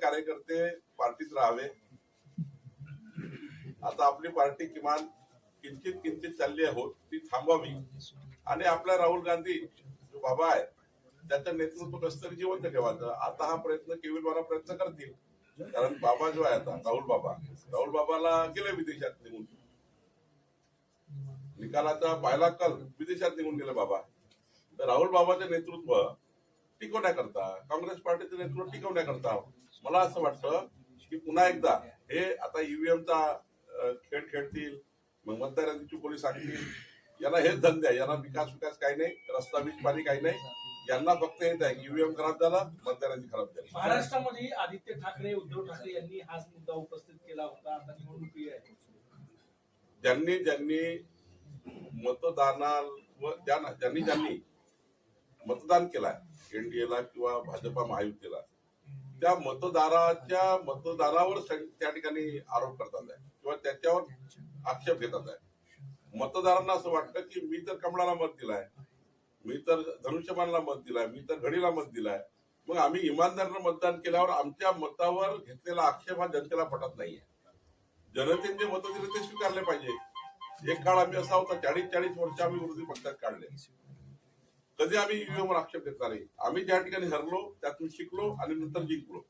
कार्यकर्ते पार्टीत राहावे. आता आपली पार्टी किमान किंचित किंचित चालली आहोत ती थांबावी. आणि आपला राहुल गांधी जो बाबा आहे त्याचं नेतृत्व कसं तरी जिवंत ठेवायचं. आता हा प्रयत्न केविलवाला प्रयत्न करतील. कारण बाबा जो आहे आता राहुल बाबा राहुल बाबाला गेले विदेशात निघून. निकालाचा पाहिला कल विदेशात निघून गेले बाबा. तर राहुल बाबाचे नेतृत्व टिकवण्याकरता काँग्रेस पार्टीचं नेतृत्व टिकवण्याकरता मला असं वाटतं की पुन्हा एकदा हे आता ईव्हीएमचा खेळ खेळतील मग मतदारांची चुकोली सांगतील. यांना हेच धंदे आहे यांना विकास विकास काही नाही रस्ता वीज पाणी काही नाही. यांना फक्त हेच आहे ईव्हीएम खराब झाला मतदारांची खराब झाली महाराष्ट्रामध्ये आदित्य ठाकरे उद्धव ठाकरे यांनी हाच मुद्दा उपस्थित केला होता. आता निवडणुकी आहे ज्यांनी ज्यांनी मतदानावर ज्यांनी ज्यांनी मतदान केलाय एनडीएला किंवा भाजपा महायुतीला त्या मतदाराच्या मतदारावर त्या ठिकाणी आरोप करतात आहे. किंवा त्याच्यावर आक्षेप घेतात आहे. मतदारांना असं वाटतं की मी तर कमळाला मत दिलाय. मी तर धनुष्यबाणला मत दिलाय. मी तर घडीला मत दिलाय. मग आम्ही इमानदारीनं मतदान केल्यावर आमच्या मतावर घेतलेला आक्षेप हा जनतेला पटत नाहीये. जनतेने जे मतं दिले ते स्वीकारले पाहिजे. एक काळ आम्ही असा होता चाळीस चाळीस वर्ष आम्ही विरोधी पक्षात काढले. कधी आम्ही ईव्हीएमवर आक्षेप घेतला नाही. आम्ही ज्या ठिकाणी हरलो त्यातून शिकलो आणि नंतर जिंकलो.